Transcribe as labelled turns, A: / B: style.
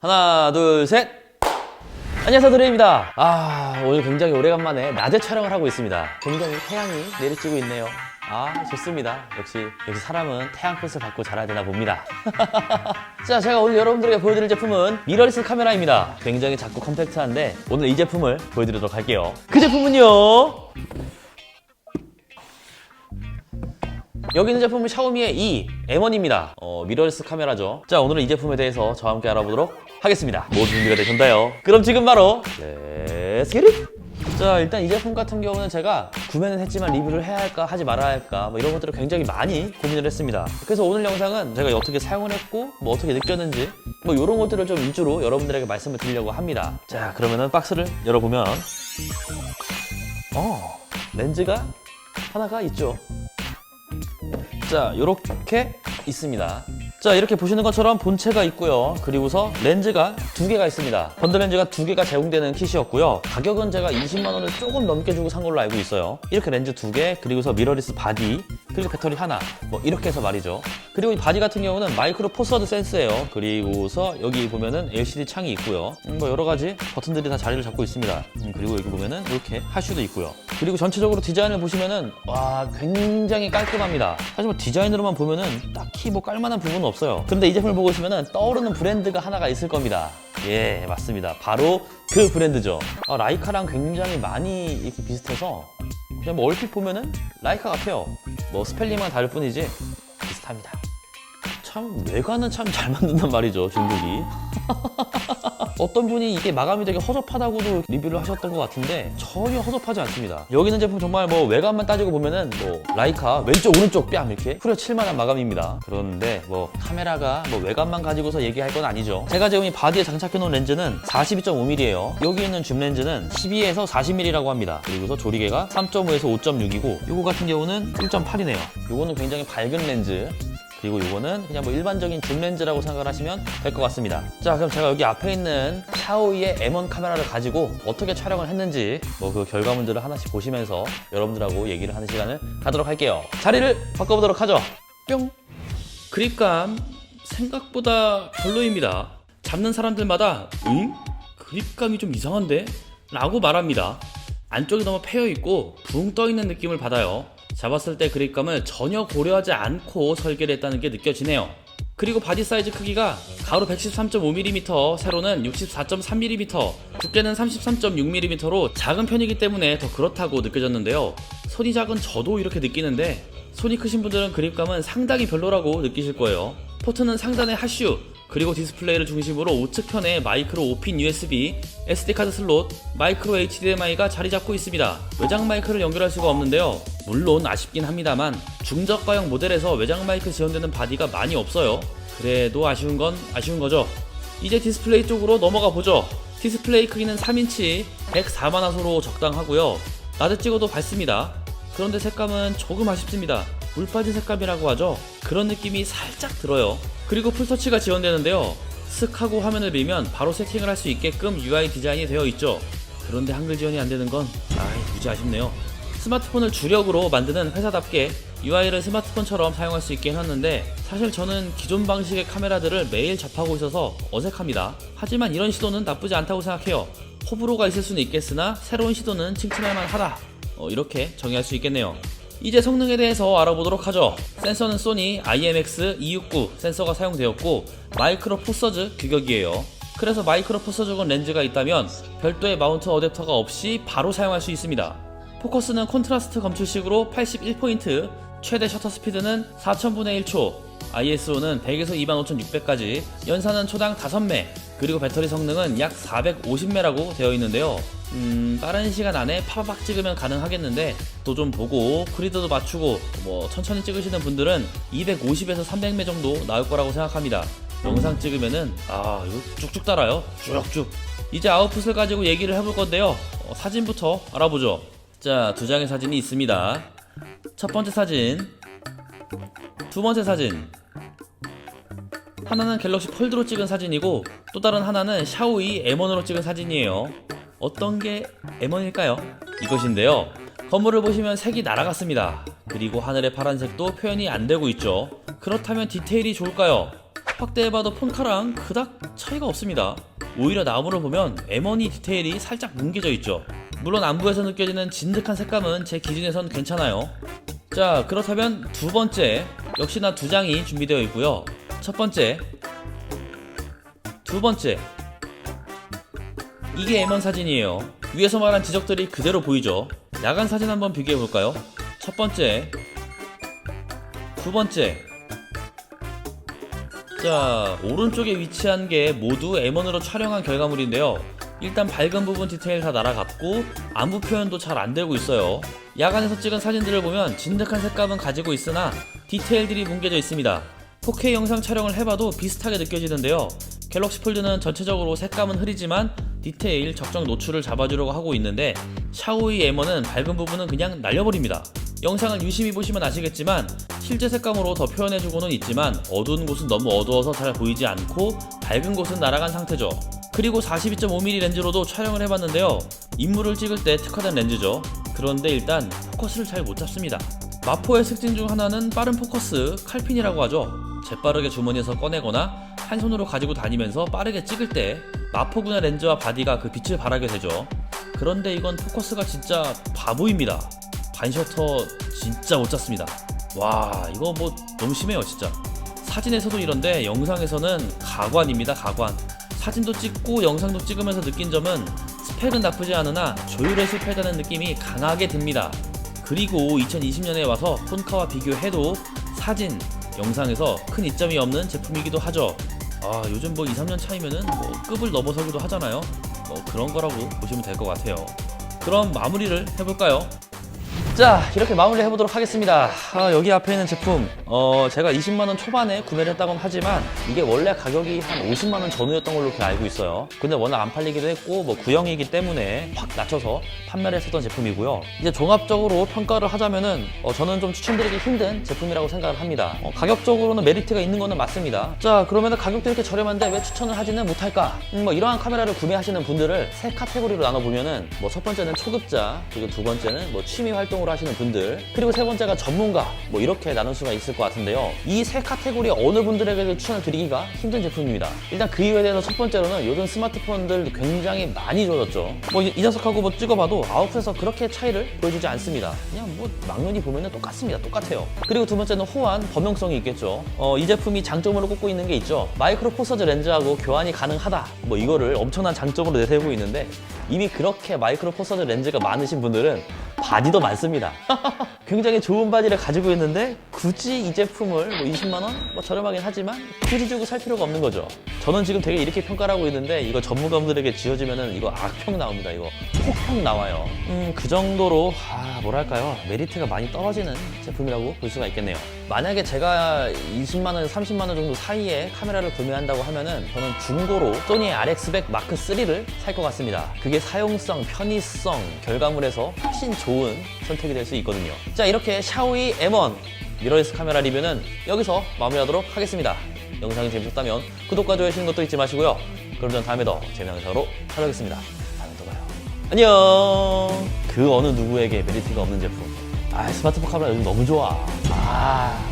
A: 하나, 둘, 셋. 안녕하세요, 드레입니다. 아, 오늘 굉장히 오래간만에 낮에 촬영을 하고 있습니다. 굉장히 태양이 내리쬐고 있네요. 아, 좋습니다. 역시, 역시 사람은 태양빛을 받고 자라야 되나 봅니다. 자, 제가 오늘 여러분들에게 보여드릴 제품은 미러리스 카메라입니다. 굉장히 작고 컴팩트한데, 오늘 이 제품을 보여드리도록 할게요. 그 제품은요, 여기 있는 제품은 샤오미의 이 M1입니다. 어, 미러리스 카메라죠. 자, 오늘은 이 제품에 대해서 저와 함께 알아보도록 하겠습니다. 모두 준비가 되셨나요? 그럼 지금 바로 렛츠 기릿! 자, 일단 이 제품 같은 경우는 제가 구매는 했지만 리뷰를 해야 할까 하지 말아야 할까 뭐 이런 것들을 굉장히 많이 고민을 했습니다. 그래서 오늘 영상은 제가 어떻게 사용을 했고 뭐 어떻게 느꼈는지 뭐 이런 것들을 좀 위주로 여러분들에게 말씀을 드리려고 합니다. 자, 그러면은 박스를 열어보면 어, 렌즈가 하나가 있죠. 자, 이렇게 있습니다. 자, 이렇게 보시는 것처럼 본체가 있고요. 그리고서 렌즈가 두 개가 있습니다. 번들 렌즈가 두 개가 제공되는 kit이었고요. 가격은 제가 20만 원을 조금 넘게 주고 산 걸로 알고 있어요. 이렇게 렌즈 두 개, 그리고서 미러리스 바디, 그리고 배터리 하나. 뭐 이렇게 해서 말이죠. 그리고 이 바디 같은 경우는 마이크로 포스워드 센스예요. 그리고서 여기 보면은 LCD 창이 있고요. 음, 뭐 여러 가지 버튼들이 다 자리를 잡고 있습니다. 음, 그리고 여기 보면은 이렇게 하슈도 있고요. 그리고 전체적으로 디자인을 보시면은 와 굉장히 깔끔합니다. 뭐 디자인으로만 보면은 딱히 뭐 깔만한 부분은 없어요. 그런데 이 제품을 보고 있으면은 떠오르는 브랜드가 하나가 있을 겁니다. 예, 맞습니다. 바로 그 브랜드죠. 아, 라이카랑 굉장히 많이 이렇게 비슷해서 그냥 뭐 얼핏 보면은 라이카 같아요. 뭐 스펠링만 다를 뿐이지 비슷합니다. 참 외관은 참 잘 만든단 말이죠 중국이 어떤 분이 이게 마감이 되게 허접하다고도 리뷰를 하셨던 것 같은데 전혀 허접하지 않습니다. 여기 있는 제품 정말 뭐 외관만 따지고 보면은 뭐 라이카 왼쪽 오른쪽 뺨 이렇게 후려칠 만한 마감입니다. 그런데 뭐 카메라가 뭐 외관만 가지고서 얘기할 건 아니죠. 제가 지금 이 바디에 장착해 놓은 렌즈는 42.5mm예요. 여기 있는 줌 렌즈는 12에서 40mm라고 합니다. 그리고서 조리개가 3.5에서 5.6이고 이거 같은 경우는 1.8이네요. 이거는 굉장히 밝은 렌즈 그리고 이거는 그냥 뭐 일반적인 줌 렌즈라고 생각을 하시면 될 것 같습니다. 자, 그럼 제가 여기 앞에 있는 샤오이의 M1 카메라를 가지고 어떻게 촬영을 했는지 뭐 그 결과물들을 하나씩 보시면서 여러분들하고 얘기를 하는 시간을 가도록 할게요. 자리를 바꿔보도록 하죠. 뿅. 그립감 생각보다 별로입니다. 잡는 사람들마다 응? 그립감이 좀 이상한데? 라고 말합니다. 안쪽이 너무 패여 있고 붕 떠 있는 느낌을 받아요. 잡았을 때 그립감을 전혀 고려하지 않고 설계를 했다는 게 느껴지네요. 그리고 바디 사이즈 크기가 가로 113.5mm, 세로는 64.3mm, 두께는 33.6mm로 작은 편이기 때문에 더 그렇다고 느껴졌는데요. 손이 작은 저도 이렇게 느끼는데 손이 크신 분들은 그립감은 상당히 별로라고 느끼실 거예요. 포트는 상단에 하슈, 그리고 디스플레이를 중심으로 우측 편에 마이크로 5핀 USB, SD카드 슬롯, 마이크로 HDMI가 자리 잡고 있습니다. 외장 마이크를 연결할 수가 없는데요. 물론 아쉽긴 합니다만 중저가형 모델에서 외장 마이크 지원되는 바디가 많이 없어요. 그래도 아쉬운 건 아쉬운 거죠. 이제 디스플레이 쪽으로 넘어가 보죠. 디스플레이 크기는 3인치 104만 화소로 적당하고요. 낮에 찍어도 밝습니다. 그런데 색감은 조금 아쉽습니다. 물 빠진 색감이라고 하죠. 그런 느낌이 살짝 들어요. 그리고 풀터치가 지원되는데요. 슥 하고 화면을 밀면 바로 세팅을 할 수 있게끔 UI 디자인이 되어 있죠. 그런데 한글 지원이 안 되는 건 아이 무지 아쉽네요. 스마트폰을 주력으로 만드는 회사답게 UI를 스마트폰처럼 사용할 수 있게 해놨는데 사실 저는 기존 방식의 카메라들을 매일 접하고 있어서 어색합니다. 하지만 이런 시도는 나쁘지 않다고 생각해요. 호불호가 있을 수는 있겠으나 새로운 시도는 칭찬할 만하다. 어, 이렇게 정의할 수 있겠네요. 이제 성능에 대해서 알아보도록 하죠. 센서는 소니 IMX269 센서가 사용되었고 마이크로 포서즈 규격이에요. 그래서 마이크로 포서즈건 렌즈가 있다면 별도의 마운트 어댑터가 없이 바로 사용할 수 있습니다. 포커스는 콘트라스트 검출식으로 81포인트, 최대 셔터 스피드는 4000분의 1초, ISO는 100에서 25600까지, 연산은 초당 5매, 그리고 배터리 성능은 약 450매라고 되어 있는데요. 음, 빠른 시간 안에 파박 찍으면 가능하겠는데 또 좀 보고 크리드도 맞추고 뭐 천천히 찍으시는 분들은 250에서 300매 정도 나올 거라고 생각합니다. 영상 찍으면은 아 이거 쭉쭉 따라요. 쭉쭉. 이제 아웃풋을 가지고 얘기를 해볼 건데요. 어, 사진부터 알아보죠. 자 두 장의 사진이 있습니다. 첫 번째 사진. 두 번째 사진 하나는 갤럭시 폴드로 찍은 사진이고 또 다른 하나는 샤오이 M1으로 찍은 사진이에요. 어떤 게 M1일까요? 이것인데요. 건물을 보시면 색이 날아갔습니다. 그리고 하늘의 파란색도 표현이 안 되고 있죠. 그렇다면 디테일이 좋을까요? 확대해봐도 폰카랑 그닥 차이가 없습니다. 오히려 나무를 보면 M1이 디테일이 살짝 뭉개져 있죠. 물론 안부에서 느껴지는 진득한 색감은 제 기준에선 괜찮아요. 자, 그렇다면 두 번째 역시나 두 장이 준비되어 있고요. 첫 번째, 두 번째. 이게 M1 사진이에요. 위에서 말한 지적들이 그대로 보이죠. 야간 사진 한번 비교해 볼까요? 첫 번째, 두 번째. 자, 오른쪽에 위치한 게 모두 M1으로 촬영한 결과물인데요. 일단 밝은 부분 디테일 다 날아갔고 안부 표현도 잘 안 되고 있어요. 야간에서 찍은 사진들을 보면 진득한 색감은 가지고 있으나 디테일들이 뭉개져 있습니다. 4K 영상 촬영을 해봐도 비슷하게 느껴지는데요. 갤럭시 폴드는 전체적으로 색감은 흐리지만 디테일 적정 노출을 잡아주려고 하고 있는데 샤오이 M1은 밝은 부분은 그냥 날려버립니다. 영상을 유심히 보시면 아시겠지만 실제 색감으로 더 표현해주고는 있지만 어두운 곳은 너무 어두워서 잘 보이지 않고 밝은 곳은 날아간 상태죠. 그리고 42.5mm 렌즈로도 촬영을 해봤는데요. 인물을 찍을 때 특화된 렌즈죠. 그런데 일단 포커스를 잘 못 잡습니다. 마포의 특징 중 하나는 빠른 포커스, 칼핀이라고 하죠. 재빠르게 주머니에서 꺼내거나 한 손으로 가지고 다니면서 빠르게 찍을 때 마포군의 렌즈와 바디가 그 빛을 발하게 되죠. 그런데 이건 포커스가 진짜 바보입니다. 반셔터 진짜 못 잡습니다. 와, 이거 뭐 너무 심해요, 진짜. 사진에서도 이런데 영상에서는 가관입니다, 가관. 사진도 찍고 영상도 찍으면서 느낀 점은 스펙은 나쁘지 않으나 조율에 실패하다는 느낌이 강하게 듭니다. 그리고 2020년에 와서 폰카와 비교해도 사진, 영상에서 큰 이점이 없는 제품이기도 하죠. 아, 요즘 뭐 2, 3년 차이면은 뭐 급을 넘어서기도 하잖아요. 뭐 그런 거라고 보시면 될 것 같아요. 그럼 마무리를 해볼까요? 자 이렇게 마무리 해보도록 하겠습니다. 아, 여기 앞에 있는 제품 어, 제가 20만원 초반에 구매를 했다곤 하지만 이게 원래 가격이 한 50만원 전후였던 걸로 알고 있어요. 근데 워낙 안 팔리기도 했고 뭐 구형이기 때문에 확 낮춰서 판매를 했었던 제품이고요. 이제 종합적으로 평가를 하자면은 어, 저는 좀 추천드리기 힘든 제품이라고 생각을 합니다. 어, 가격적으로는 메리트가 있는 거는 맞습니다. 자 그러면 가격도 이렇게 저렴한데 왜 추천을 하지는 못할까? 음, 뭐 이러한 카메라를 구매하시는 분들을 세 카테고리로 나눠보면은 뭐 첫 번째는 초급자 그리고 두 번째는 뭐 취미 활동으로 하시는 분들 그리고 세 번째가 전문가 뭐 이렇게 나눌 수가 있을 것 같은데요. 이 세 카테고리 어느 분들에게도 추천을 드리기가 힘든 제품입니다. 일단 그 이유에 대해서 첫 번째로는 요즘 스마트폰들 굉장히 많이 좋아졌죠. 뭐 이 녀석하고 뭐 찍어봐도 아웃에서 그렇게 차이를 보여주지 않습니다. 그냥 뭐 막눈이 보면은 똑같습니다. 똑같아요. 그리고 두 번째는 호환 범용성이 있겠죠. 어, 이 제품이 장점으로 꼽고 있는 게 있죠. 마이크로 포서즈 렌즈하고 교환이 가능하다. 뭐 이거를 엄청난 장점으로 내세우고 있는데 이미 그렇게 마이크로 포서즈 렌즈가 많으신 분들은 바디도 많습니다. 굉장히 좋은 바디를 가지고 있는데 굳이 이 제품을 뭐 20만 원? 뭐 저렴하긴 하지만 굳이 주고 살 필요가 없는 거죠. 저는 지금 되게 이렇게 평가를 하고 있는데 이거 전문가분들에게 지어지면은 이거 악평 나옵니다. 이거 혹평 나와요. 음, 그 정도로 아, 뭐랄까요? 메리트가 많이 떨어지는 제품이라고 볼 수가 있겠네요. 만약에 제가 20만 원, 30만 원 정도 사이에 카메라를 구매한다고 하면은 저는 중고로 소니 RX100 마크 3를 살 것 같습니다. 그게 사용성, 편의성, 결과물에서 훨씬 좋은 선택이 될 수 있거든요. 자, 이렇게 샤오이 M1 미러리스 카메라 리뷰는 여기서 마무리하도록 하겠습니다. 영상이 재밌었다면 구독과 좋아요 하시는 것도 잊지 마시고요. 그럼 전 다음에 더 재미난 영상으로 찾아오겠습니다. 다음에 또 봐요. 안녕. 그 어느 누구에게 메리트가 없는 제품. 아, 스마트폰 카메라 요즘 너무 좋아. 아.